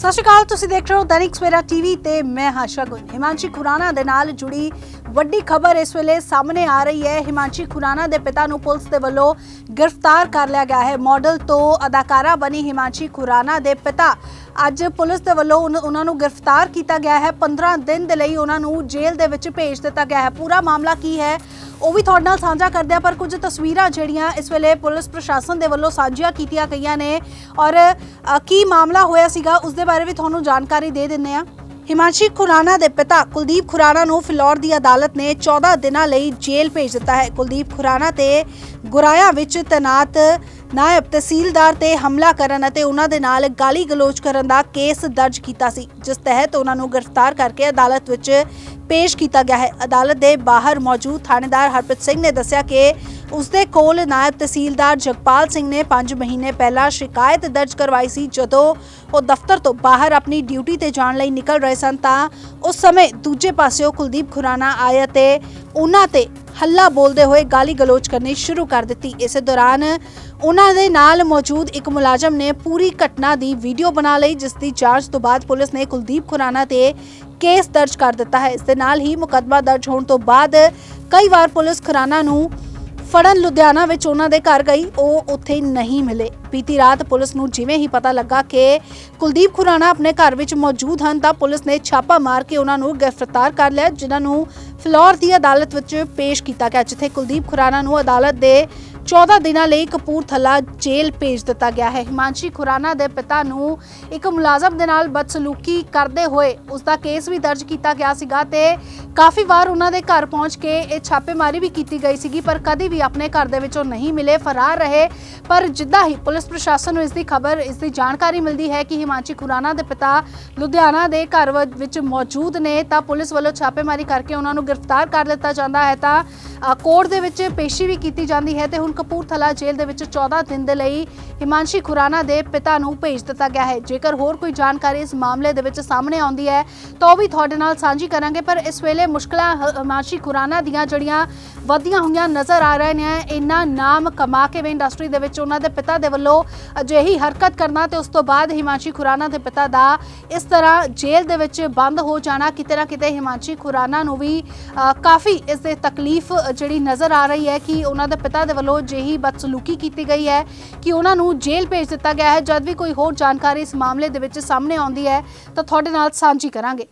ਸਤਿ ਸ਼੍ਰੀ ਅਕਾਲ, ਤੁਸੀਂ ਦੇਖ ਰਹੇ ਹੋ ਦੈਨਿਕ ਸਵੇਰਾ ਟੀਵੀ ਤੇ ਮੈਂ ਹਾਂ ਸ਼ਗੁਨ ਹਿਮਾਂਸ਼ੀ ਖੁਰਾਨਾ ਦੇ ਨਾਲ ਜੁੜੀ ਵੱਡੀ ਖਬਰ ਇਸ ਵੇਲੇ ਸਾਹਮਣੇ ਆ ਰਹੀ ਹੈ। ਹਿਮਾਂਸ਼ੀ ਖੁਰਾਨਾ ਦੇ ਪਿਤਾ ਨੂੰ ਪੁਲਿਸ ਦੇ ਵੱਲੋਂ ਗ੍ਰਿਫਤਾਰ ਕਰ ਲਿਆ ਗਿਆ ਹੈ। ਮਾਡਲ ਤੋਂ ਅਦਾਕਾਰਾ ਬਣੀ ਹਿਮਾਂਸ਼ੀ ਖੁਰਾਨਾ ਦੇ ਪਿਤਾ। ਅੱਜ ਪੁਲਿਸ ਦੇ ਵੱਲੋਂ ਉਹਨਾਂ ਨੂੰ ਗ੍ਰਿਫਤਾਰ ਕੀਤਾ ਗਿਆ ਹੈ। 15 ਦਿਨ ਦੇ ਲਈ ਉਹਨਾਂ ਨੂੰ ਜੇਲ੍ਹ ਦੇ ਵਿੱਚ ਭੇਜ ਦਿੱਤਾ ਗਿਆ ਹੈ। ਪੂਰਾ ਮਾਮਲਾ ਕੀ ਹੈ? ਉਹ ਵੀ ਤੁਹਾਡੇ ਨਾਲ ਸਾਂਝਾ ਕਰਦੇ ਆ ਪਰ ਕੁਝ ਤਸਵੀਰਾਂ ਜਿਹੜੀਆਂ ਇਸ ਵੇਲੇ ਪੁਲਿਸ ਪ੍ਰਸ਼ਾਸਨ ਦੇ ਵੱਲੋਂ ਸਾਂਝੀਆਂ ਕੀਤੀਆਂ ਗਈਆਂ ਨੇ। ਔਰ ਕੀ ਮਾਮਲਾ ਹੋਇਆ ਸੀਗਾ, ਉਸ ਦੇ ਬਾਰੇ ਵੀ ਤੁਹਾਨੂੰ ਜਾਣਕਾਰੀ ਦੇ ਦਿੰਨੇ ਆ ਹਿਮਾਂਸ਼ੀ ਖੁਰਾਨਾ ਦੇ ਪਿਤਾ ਕੁਲਦੀਪ ਖੁਰਾਨਾ ਨੂੰ ਫਿਲੌਰ ਦੀ ਅਦਾਲਤ ਨੇ 14 ਦਿਨਾਂ ਲਈ ਜੇਲ੍ਹ ਭੇਜ ਦਿੱਤਾ ਹੈ। ਕੁਲਦੀਪ ਖੁਰਾਨਾ ਤੇ ਗੁਰਾਇਆ ਵਿੱਚ ਤੈਨਾਤ ਨਾਇਬ ਤਹਿਸੀਲਦਾਰ ਤੇ ਹਮਲਾ ਕਰਨ ਅਤੇ ਉਹਨਾਂ ਦੇ ਨਾਲ ਗਾਲੀ ਗਲੋਚ ਕਰਨ ਦਾ ਕੇਸ ਦਰਜ ਕੀਤਾ ਸੀ, ਜਿਸ ਤਹਿਤ ਉਹਨਾਂ ਨੂੰ ਗ੍ਰਿਫਤਾਰ ਕਰਕੇ ਅਦਾਲਤ ਵਿੱਚ ਪੇਸ਼ ਕੀਤਾ ਗਿਆ ਹੈ। ਅਦਾਲਤ ਦੇ ਬਾਹਰ ਮੌਜੂਦ ਥਾਣੇਦਾਰ ਹਰਪ੍ਰੀਤ ਸਿੰਘ ਨੇ ਦੱਸਿਆ ਕਿ ਉਸਦੇ ਕੋਲ ਨਾਇਬ ਤਹਿਸੀਲਦਾਰ ਜਗਪਾਲ ਸਿੰਘ ਨੇ 5 ਮਹੀਨੇ ਪਹਿਲਾਂ ਸ਼ਿਕਾਇਤ ਦਰਜ ਕਰਵਾਈ ਸੀ। ਜਦੋਂ ਉਹ ਦਫ਼ਤਰ ਤੋਂ ਬਾਹਰ ਆਪਣੀ ਡਿਊਟੀ ਤੇ ਜਾਣ ਲਈ ਨਿਕਲ ਰਹੇ ਸਨ ਤਾਂ ਉਸ ਸਮੇਂ ਦੂਜੇ ਪਾਸਿਓਂ ਕੁਲਦੀਪ ਖੁਰਾਨਾ ਆਏ ਅਤੇ ਉਹਨਾਂ ਤੇ ਹੱਲਾ ਬੋਲਦੇ ਹੋਏ ਗਾਲੀ ਗਲੋਚ ਕਰਨੀ ਸ਼ੁਰੂ ਕਰ ਦਿੱਤੀ। ਇਸੇ ਦੌਰਾਨ ਉਹਨਾਂ ਦੇ ਨਾਲ ਮੌਜੂਦ ਇੱਕ ਮੁਲਾਜ਼ਮ ਨੇ ਪੂਰੀ ਘਟਨਾ ਦੀ ਵੀਡੀਓ ਬਣਾ ਲਈ, ਜਿਸ ਦੀ ਜਾਂਚ ਤੋਂ ਬਾਅਦ ਪੁਲਿਸ ਨੇ ਕੁਲਦੀਪ ਖੁਰਾਨਾ ਤੇ ਕੇਸ ਦਰਜ ਕਰ ਦਿੱਤਾ ਹੈ। ਇਸ ਦੇ ਨਾਲ ਹੀ ਮੁਕੱਦਮਾ ਦਰਜ ਹੋਣ ਤੋਂ ਬਾਅਦ ਕਈ ਵਾਰ ਪੁਲਿਸ ਖੁਰਾਨਾ ਨੂੰ ਫੜਨ ਲੁਧਿਆਣਾ ਵਿੱਚ ਉਹਨਾਂ ਦੇ ਘਰ ਗਈ, ਉਹ ਉੱਥੇ ਨਹੀਂ ਮਿਲੇ। ਬੀਤੀ ਰਾਤ ਪੁਲਿਸ ਨੂੰ ਜਿਵੇਂ ਹੀ ਪਤਾ ਲੱਗਾ ਕਿ ਕੁਲਦੀਪ ਖੁਰਾਣਾ ਆਪਣੇ ਘਰ ਵਿੱਚ ਮੌਜੂਦ ਹਨ, ਤਾਂ ਪੁਲਿਸ ਨੇ ਛਾਪਾ ਮਾਰ ਕੇ ਉਹਨਾਂ ਨੂੰ ਗ੍ਰਿਫਤਾਰ ਕਰ ਲਿਆ, ਜਿਨ੍ਹਾਂ ਨੂੰ ਫਲੋਰ ਦੀ ਅਦਾਲਤ ਵਿੱਚ ਪੇਸ਼ ਕੀਤਾ ਗਿਆ, ਜਿੱਥੇ ਕੁਲਦੀਪ ਖੁਰਾਨਾ ਨੂੰ ਅਦਾਲਤ ਦੇ 14 ਦਿਨਾਂ ਲਈ ਕਪੂਰਥਲਾ ਜੇਲ੍ਹ ਭੇਜ ਦਿੱਤਾ ਗਿਆ ਹੈ। ਹਿਮਾਂਸ਼ੀ ਖੁਰਾਨਾ ਦੇ ਪਿਤਾ ਨੂੰ ਇੱਕ ਮੁਲਾਜ਼ਮ ਦੇ ਨਾਲ ਬਦਸਲੂਕੀ ਕਰਦੇ ਹੋਏ ਉਸ ਦਾ ਕੇਸ ਵੀ ਦਰਜ ਕੀਤਾ ਗਿਆ ਸੀਗਾ ਤੇ ਕਾਫੀ ਵਾਰ ਉਹਨਾਂ ਦੇ ਘਰ ਪਹੁੰਚ ਕੇ ਇਹ ਛਾਪੇਮਾਰੀ ਵੀ ਕੀਤੀ ਗਈ ਸੀਗੀ, ਪਰ ਕਦੀ ਵੀ ਆਪਣੇ ਘਰ ਦੇ ਵਿੱਚੋਂ ਨਹੀਂ ਮਿਲੇ, ਫਰਾਰ ਰਹੇ। ਪਰ ਜਿੱਦਾਂ ਹੀ ਪੁਲਿਸ ਪ੍ਰਸ਼ਾਸਨ ਨੂੰ ਇਸ ਦੀ ਖਬਰ, ਇਸ ਦੀ ਜਾਣਕਾਰੀ ਮਿਲਦੀ ਹੈ ਕਿ ਹਿਮਾਂਸ਼ੀ ਖੁਰਾਨਾ ਦੇ ਪਿਤਾ ਲੁਧਿਆਣਾ ਦੇ ਘਰ ਵ- ਵਿੱਚ ਮੌਜੂਦ ਨੇ, ਤਾਂ ਪੁਲਿਸ ਵੱਲੋਂ ਛਾਪੇਮਾਰੀ ਕਰਕੇ ਉਹਨਾਂ ਨੂੰ ਗ੍ਰਿਫਤਾਰ ਕਰ ਲਿੱਤਾ ਜਾਂਦਾ ਹੈ ਤਾਂ ਕੋਰਟ ਦੇ ਵਿੱਚ ਪੇਸ਼ੀ ਵੀ ਕੀਤੀ ਜਾਂਦੀ ਹੈ ਤੇ ਹੁਣ ਕਪੂਰਥਲਾ ਜੇਲ੍ਹ ਦੇ ਵਿੱਚ 14 ਦਿਨ ਦੇ ਲਈ ਹਿਮਾਂਸ਼ੀ ਖੁਰਾਨਾ ਦੇ ਪਿਤਾ ਨੂੰ ਭੇਜ ਦਿੱਤਾ ਗਿਆ ਹੈ। ਜੇਕਰ ਹੋਰ ਕੋਈ ਜਾਣਕਾਰੀ ਇਸ ਮਾਮਲੇ ਦੇ ਵਿੱਚ ਸਾਹਮਣੇ ਆਉਂਦੀ ਹੈ, ਤਾਂ ਉਹ ਵੀ ਤੁਹਾਡੇ ਨਾਲ ਸਾਂਝੀ ਕਰਾਂਗੇ। ਪਰ ਇਸ ਵੇਲੇ ਮੁਸ਼ਕਲਾਂ ਹਿਮਾਂਸ਼ੀ ਖੁਰਾਨਾ ਦੀਆਂ ਜਿਹੜੀਆਂ ਵਧੀਆਂ ਹੋਈਆਂ ਨਜ਼ਰ ਆ ਰਹੇ ਨੇ, ਇੰਨਾ ਨਾਮ ਕਮਾ ਕੇ ਵੀ ਇੰਡਸਟਰੀ ਦੇ ਵਿੱਚ ਉਹਨਾਂ ਦੇ ਪਿਤਾ ਦੇ ਵੱਲੋਂ ਅਜਿਹੀ ਹਰਕਤ ਕਰਨਾ ਤੇ ਉਸ ਤੋਂ ਬਾਅਦ ਹਿਮਾਂਸ਼ੀ ਖੁਰਾਨਾ ਦੇ ਪਿਤਾ ਦਾ ਇਸ ਤਰ੍ਹਾਂ ਜੇਲ੍ਹ ਦੇ ਵਿੱਚ ਬੰਦ ਹੋ ਜਾਣਾ, ਕਿਤੇ ਨਾ ਕਿਤੇ ਹਿਮਾਂਸ਼ੀ ਖੁਰਾਨਾ ਨੂੰ ਵੀ ਕਾਫੀ ਇਸ ਦੇ ਤਕਲੀਫ ਜਿਹੜੀ ਨਜ਼ਰ ਆ ਰਹੀ ਹੈ ਕਿ ਉਹਨਾਂ ਦੇ ਪਿਤਾ ਦੇ ਵੱਲੋਂ ਜਿਹੀ ਬਦਸਲੂਕੀ ਕੀਤੀ ਗਈ ਹੈ ਕਿ ਉਹਨਾਂ ਨੂੰ ਨੂੰ ਜੇਲ੍ਹ ਭੇਜ ਦਿੱਤਾ ਗਿਆ ਹੈ। ਜਦ ਵੀ ਕੋਈ ਹੋਰ ਜਾਣਕਾਰੀ ਇਸ ਮਾਮਲੇ ਦੇ ਵਿੱਚ ਸਾਹਮਣੇ ਆਉਂਦੀ ਹੈ, ਤਾਂ ਤੁਹਾਡੇ ਨਾਲ ਸਾਂਝੀ ਕਰਾਂਗੇ।